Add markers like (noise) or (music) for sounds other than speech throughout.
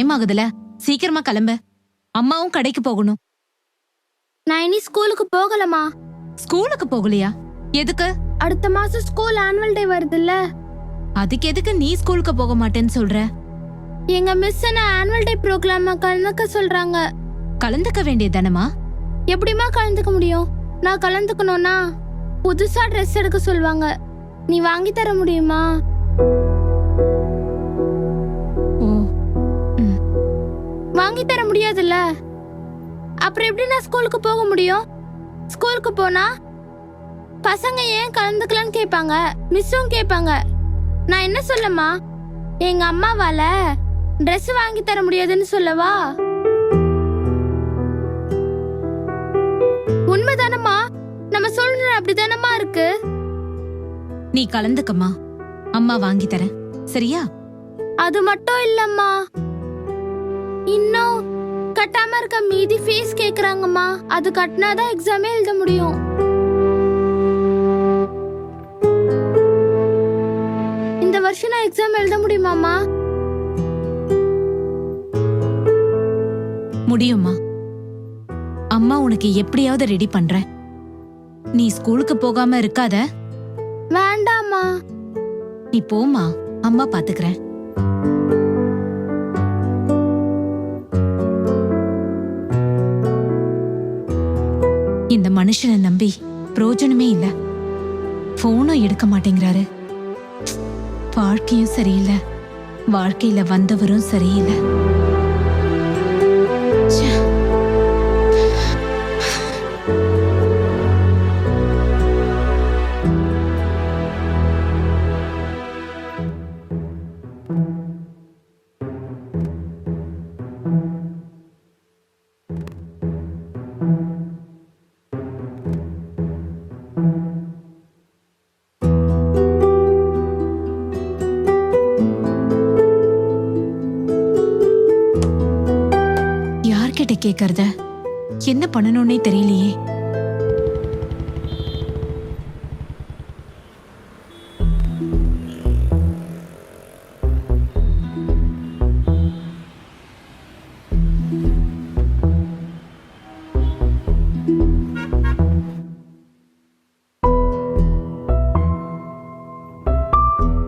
Time ஆகுதுல? சீக்கிரமா கிளம்பு. அம்மாவும் கடைக்கு போகணும். நான் இனி ஸ்கூலுக்கு போகலமா ஸ்கூலுக்கு போகலையா? எதுக்கு? அடுத்த மாசம் ஸ்கூல் ஆனுவல் டே வருதுல்ல. அதுக்கு எதுக்கு நீ ஸ்கூலுக்கு போக மாட்டேன்னு சொல்ற? எங்க மிஸ் என்ன ஆனுவல் டே ப்ரோக்ராம கலந்துக்க சொல்றாங்க. கலந்துக்க வேண்டியதானமா எப்படிம்மா கலந்துக்க முடியும்? நான் கலந்துக்கணும்னா புதுசா ட்ரெஸ் எடுக்க சொல்லுவாங்க. நீ வாங்கி தர முடியுமா? வாங்கி தர முடியாதுல்ல? அப்புறம் எப்படி நான் ஸ்கூலுக்கு போக முடியும்? ஸ்கூலுக்கு போனா பசங்க ஏன் கலந்துக்கலன்னு கேட்பாங்க. மிஸ்ஸும் கேட்பாங்க. நான் என்ன சொல்லமா எங்க அம்மாவால Dress வாங்கி தர முடியாதுன்னு சொல்லவா? உண்மைதானம்மா? நம்ம சூழ்நிலை அப்படிதானம்மா இருக்கு? நீ கலந்துக்கம்மா. அம்மா வாங்கி தரேன். சரியா? அது மட்டும் இல்லம்மா. கட்டாம இருக்க மீதி ஃபீஸ் கேக்குறாங்கம்மா. அது கட்டினாதான் எக்ஸாமே எழுத முடியும். இந்த வருஷம் நான் எக்ஸாம் எழுத முடியுமாம்மா? முடியுமா அம்மா உனக்கு எப்படியாவது ரெடி பண்றேன். நீ ஸ்கூலுக்கு போகாம இருக்காத. வேண்டாம்மா. நீ போமா அம்மா பாத்துக்கறேன். மனுஷனை நம்பி பிரோஜனமே இல்ல. போனும் எடுக்க மாட்டேங்கிறாரு. வாழ்க்கையும் சரியில்லை. வாழ்க்கையில வந்தவரும் சரியில்லை. யார்கிட்ட கேக்குறத என்ன பண்ணணும்னே தெரியலையே.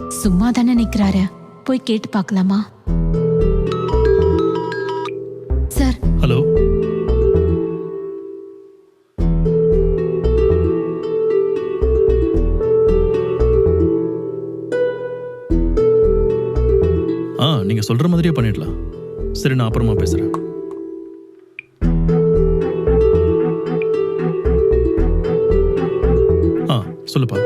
சும்மா தானே நிக்கிறாரு. போய் கேட்டு பார்க்கலாமா? சொல்ற மாதிரியே பண்ணிடலாம். சரி நான் அப்புறமா பேசுறேன். ஆ சொல்லுப்பா.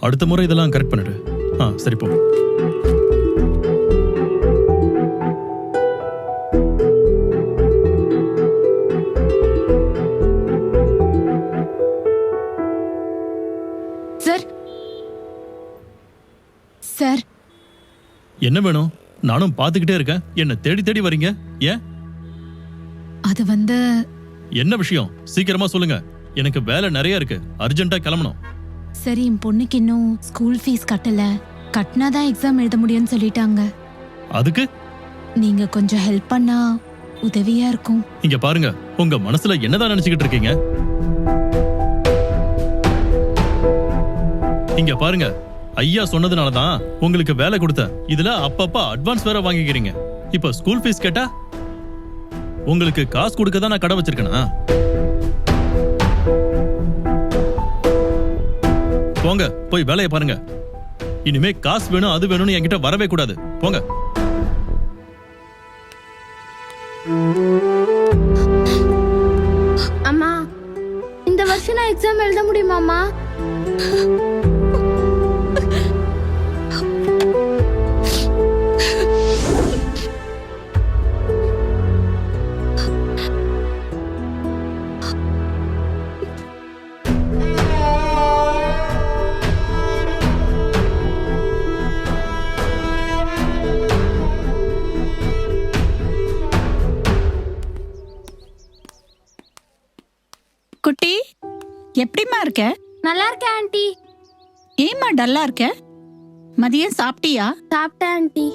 அடுத்த முறை இதெல்லாம் கரெக்ட் பண்ணிடு. ஆ சரி போ. என்ன வேணும்? நானும் பார்த்துக்கிட்டே இருக்கேன். என்ன தேடி தேடி வரீங்க? ஏன்? அது வந்து என்ன விஷயம்? சீக்கிரமா சொல்லுங்க. எனக்கு வேலை நிறைய இருக்கு. அர்ஜென்ட்டா கிளம்பணும். சரி என் பொண்ணுக்கு இன்னும் ஸ்கூல் ஃபீஸ் கட்டல. கட்டினாதான் எக்ஸாம் எழுத முடியும்னு சொல்லிட்டாங்க. அதுக்கு? நீங்க கொஞ்சம் ஹெல்ப் பண்ணா உதவியா இருக்கும். இங்க பாருங்க. உங்க மனசுல என்னதான் நினைச்சுக்கிட்டு இருக்கீங்க? இங்க பாருங்க. ஐயா சொன்னதுனால தான் உங்களுக்கு வேலை கொடுத்தேன். இதுல அப்பப்ப அட்வான்ஸ் வேற வாங்கிக்கிறீங்க. இப்ப ஸ்கூல் ஃபீஸ் கேட்டா? உங்களுக்கு காசு கொடுக்க தான் நான் கடை வச்சிருக்கேனா? போங்க போய் வேலையை பாருங்க. இனிமே காசு வேணும் அது வேணும்னு என்கிட்ட வரவே கூடாது. போங்க. அம்மா இந்த வருஷம் நான் எக்ஸாம் எழுத முடியுமாம்மா? குட்டி எப்படிம்மா இருக்க? நல்லா இருக்கேன் ஆண்டி. ஏம்மா டல்லா இருக்க? மதியம் சாப்பிட்டியா? சாப்பிட்டேன் ஆண்டி.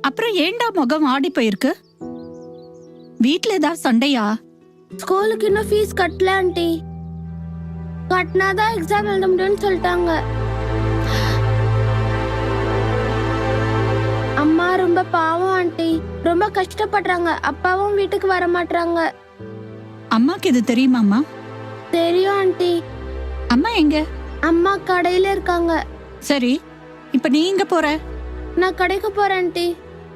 அப்புறம் ஏன்டா முகம் ஆடி போயிருக்கு? வீட்ல ஏதாவது சண்டையா? ஸ்கூலுக்கு இன்னும் ஃபீஸ் கட்டல ஆண்டி. கட்டினாதான் எக்ஸாம் எழுத முடியும்னு சொல்லிட்டாங்க. அம்மா ரொம்ப பாவம் ஆண்டி. ரொம்ப கஷ்டப்படுறாங்க. அப்பாவும் வீட்டுக்கு வர மாட்டாங்க அம்மாக்கு இது தெரியுமாம்மா? தெரியும் ஆண்டி. அம்மா எங்க? அம்மா கடையில இருக்காங்க. சரி இப்ப நீ எங்க போற? நான் கடைக்கு போறேன் ஆண்டி.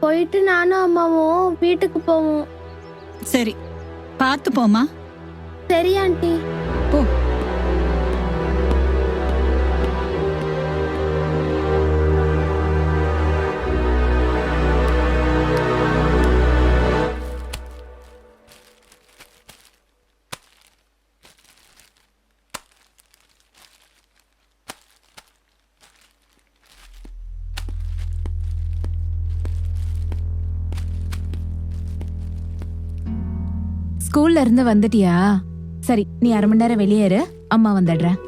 போயிட்டு நானும் அம்மாவும் வீட்டுக்கு போவோம். சரி பார்த்து போமா சரி ஆண்டி. போ. ஸ்கூல்ல இருந்து வந்துட்டியா? சரி நீ அரை மணி நேரம் வெளியேறு. அம்மா வந்துடுறேன்.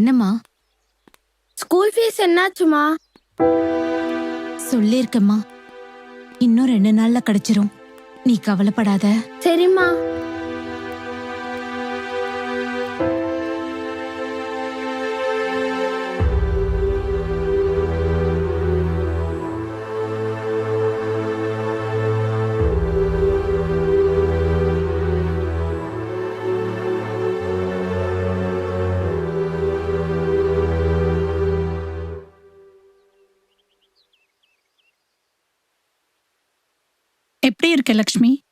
என்னம்மா? ஸ்கூல் ஃபீஸ் என்னாச்சுமா? சொல்லியிருக்கம்மா இன்னும் ரெண்டு நாள்ல கிடைச்சிரும். நீ கவலைப்படாத. சரிம்மா. எப்படி இருக்க லக்ஷ்மி.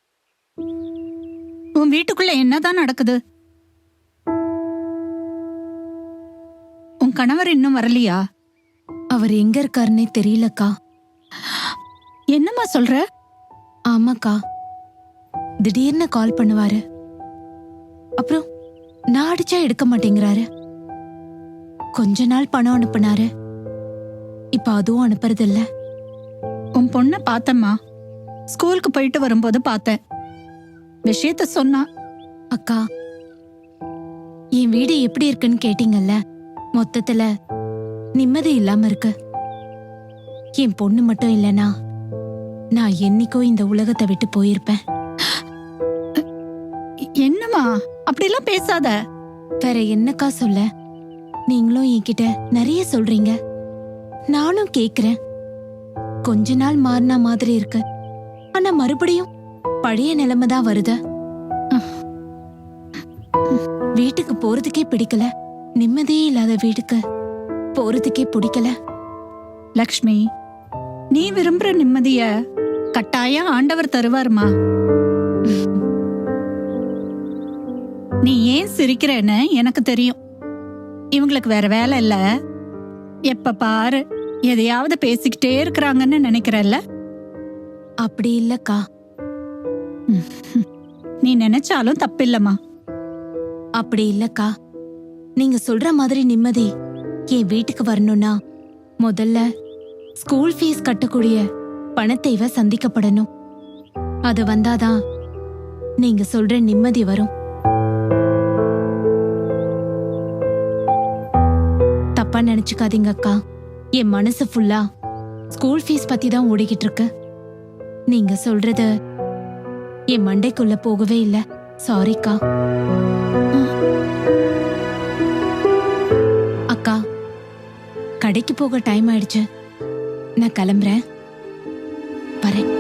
உன் வீட்டுக்குள்ள என்னதான் நடக்குது? உன் கணவர் இன்னும் வரலையா? அவர் எங்க இருக்காருன்னே தெரியலக்கா. என்னம்மா சொல்ற? ஆமாக்கா. திடீர்னு கால் பண்ணுவாரு. அப்புறம் நான் அடிச்சா எடுக்க மாட்டேங்கிறாரு. கொஞ்ச நாள் பணம் அனுப்புனாரு. இப்ப அதுவும் அனுப்புறது இல்ல உன் பொண்ண பார்த்தம்மா. ஸ்கூலுக்கு போயிட்டு வரும்போது பார்த்தேன். விஷயத்த சொன்னா அக்கா என் வீடு எப்படி இருக்குன்னு கேட்டீங்கல்ல? மொத்தத்துல நிம்மதி இல்லாம இருக்கு. என் பொண்ணு மட்டும் இல்லனா நான் என்னைக்கோ இந்த உலகத்தை விட்டு போயிருப்பேன். என்னம்மா அப்படிலாம் பேசாத. வேற என்னக்கா சொல்ல? நீங்களும் என்கிட்ட நிறைய சொல்றீங்க. நானும் கேக்குறேன். கொஞ்ச நாள் மாறினா மாதிரி இருக்கு. ஆனா மறுபடியும் பழைய நிலைமை தான் வருது. வீட்டுக்கு போறதுக்கே பிடிக்கல. நிம்மதியே இல்லாத வீட்டுக்கு போறதுக்கே பிடிக்கல. லக்ஷ்மி நீ விரும்புற நிம்மதிய கட்டாயம் ஆண்டவர் தருவாருமா? நீ ஏன் சிரிக்கிறேன்னு எனக்கு தெரியும். இவங்களுக்கு வேற வேலை இல்ல. எப்ப பாரு எதையாவது பேசிக்கிட்டே இருக்கிறாங்கன்னு நினைக்கிறல்ல. அப்படி இல்லக்கா. (laughs) நீ நினைச்சாலும் தப்பில்லம்மா. அப்படி இல்லக்கா. நீங்க சொல்ற மாதிரி நிம்மதி என் வீட்டுக்கு வரணும்னா முதல்ல ஸ்கூல் ஃபீஸ் கட்டக்கூடிய பணத்தேவை சந்திக்கப்படணும். அது வந்தாதான் நீங்க சொல்ற நிம்மதி வரும். தப்பா நினைச்சுக்காதீங்க அக்கா என் மனசு ஃபுல்லா ஸ்கூல் ஃபீஸ் பத்தி தான் ஓடிக்கிட்டு இருக்கு. நீங்க சொல்றது என் மண்டைக்குள்ள போகவே இல்ல. சாரிக்கா அக்கா. கடைக்கு போக டைம் ஆயிடுச்சு. நான் கிளம்புறேன். வரேன்.